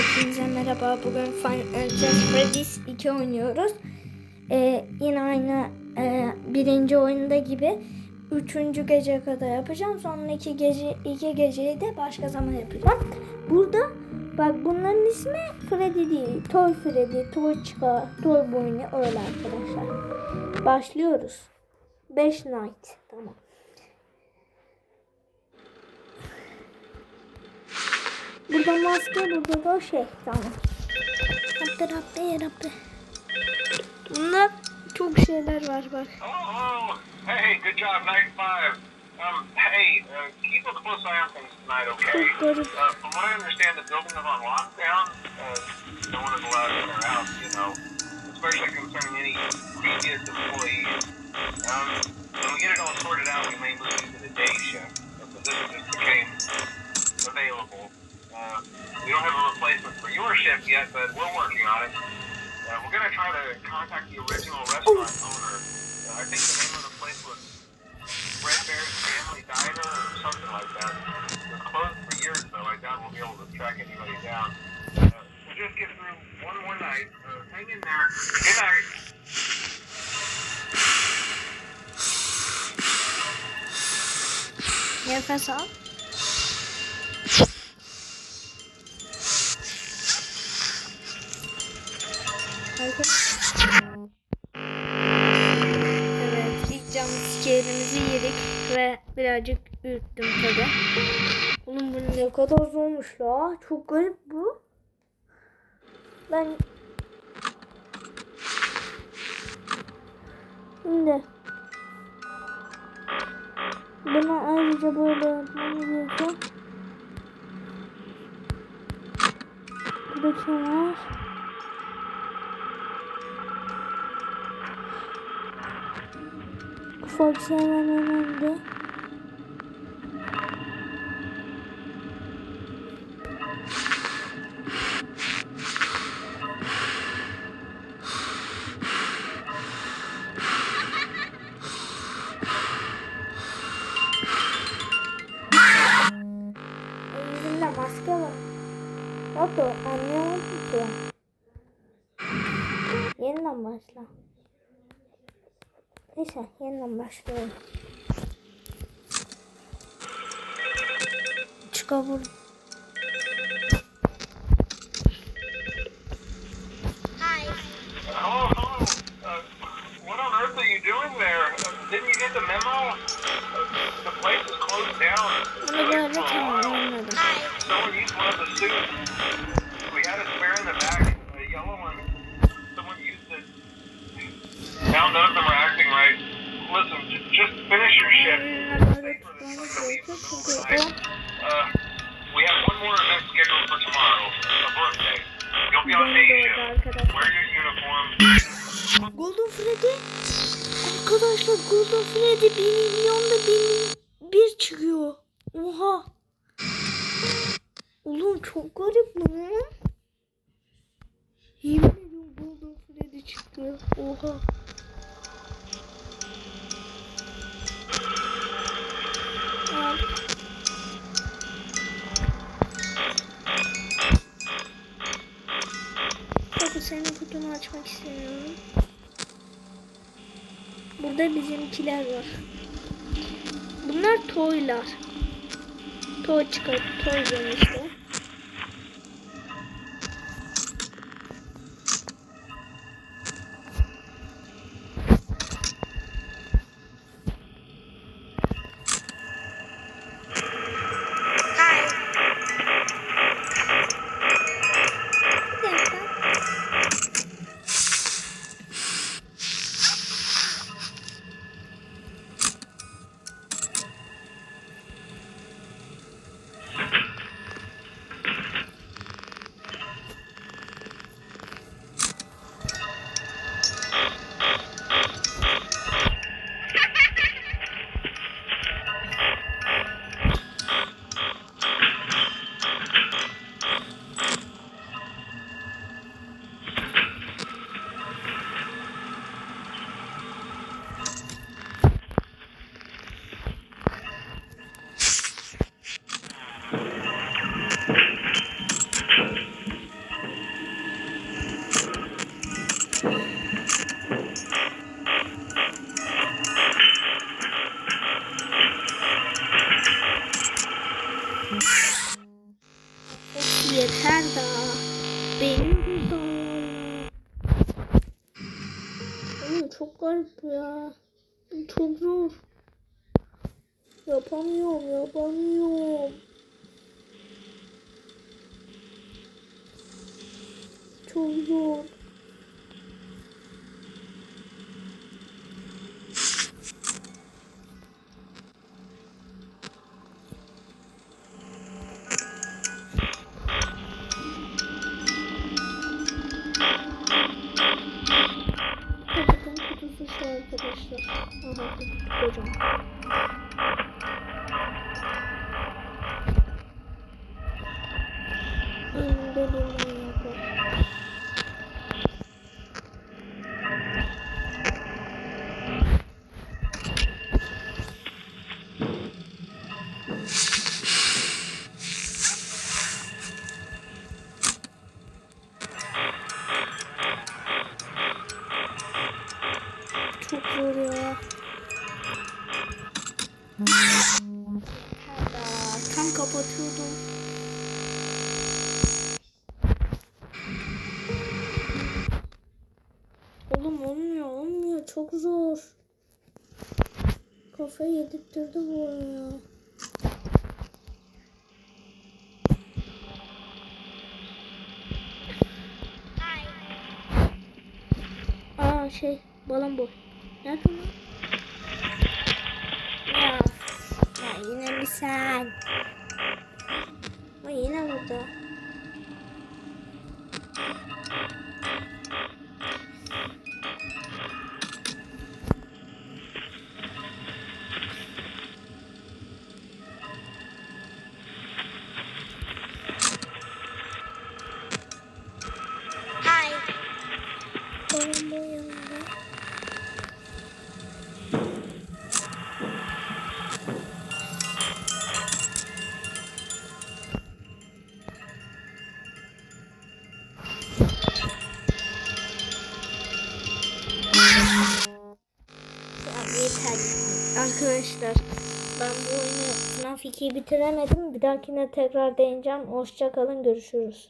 Hepinize merhaba. Bugün Final Fantasy Freddy's 2 oynuyoruz. Ee, yine aynı e, birinci oyunda gibi üçüncü gece kadar yapacağım. Sonra iki gece iki geceyi de başka zaman yapacağım. Burada bak bunların ismi Freddy değil. Toy Freddy, Toy Chica, Toy Boyne öyle arkadaşlar. Başlıyoruz. 5 Night. Burada maske, burada da şey. Tamam. Rabbi Rabbi Rabbi. Bunda çok şeyler var bak. Oh, hey, good job, night five. Um, hey, uh, keep a close eye on things tonight, okay? Çok garip. Uh, from what I understand, the building is on lockdown. Uh, no one is allowed in or out, you know, especially concerning any previous employees. Um, when we get it all sorted out, we may move you to the day shift. The position just became available. Uh, we don't have a replacement for your shift yet, but we're working on it. Uh, we're going to try to contact the original restaurant owner. Uh, I think the name of the place was Red Bear's Family Diner or something like that. It was closed for years, though. I doubt we'll be able to track anybody down. Uh, we'll just get through one more night. Uh, hang in there. Good night. Nefes al. Evet, birazcık ürktüm tabi. Oğlum bu ne kadar zormuş ya. Çok garip bu. Ben... Şimdi... Buna ayrıca böyle yapmamız gerekiyor. Burada kim var? Ufak hemen önünde. Maske var. Da anlayamadım ki. Yeniden başla. Neyse yeniden başlıyorum. Çıkabur. Uh, we have one more event scheduled for tomorrow, a birthday. You'll be on day shift. Wear your uniform. Golden Freddy. Arkadaşlar Golden Freddy 1 milyonda 1 bir çıkıyor. Oha. Oğlum çok garip lan. Yemin ediyorum Golden Freddy çıktı. Oha. Al. Kutunu açmak istemiyorum. Burada bizimkiler var. Bunlar toylar. Toy çıkar, toy işte. Çok garip ya. Çok zor. Yapamıyorum, yapamıyorum. Çok zor. Arkadaşlar. Aha Çok zor ya. Tam kapatıyordum. Oğlum olmuyor olmuyor çok zor. Kafayı yedirttirdi bu oyun ya. Şey balon bu. Nerede lan? Ya, ya yine mi sen? O yine burada. Hi. Arkadaşlar ben bu oyunu FNAF 2'yi bitiremedim. Bir dahakine tekrar deneyeceğim. Hoşça kalın görüşürüz.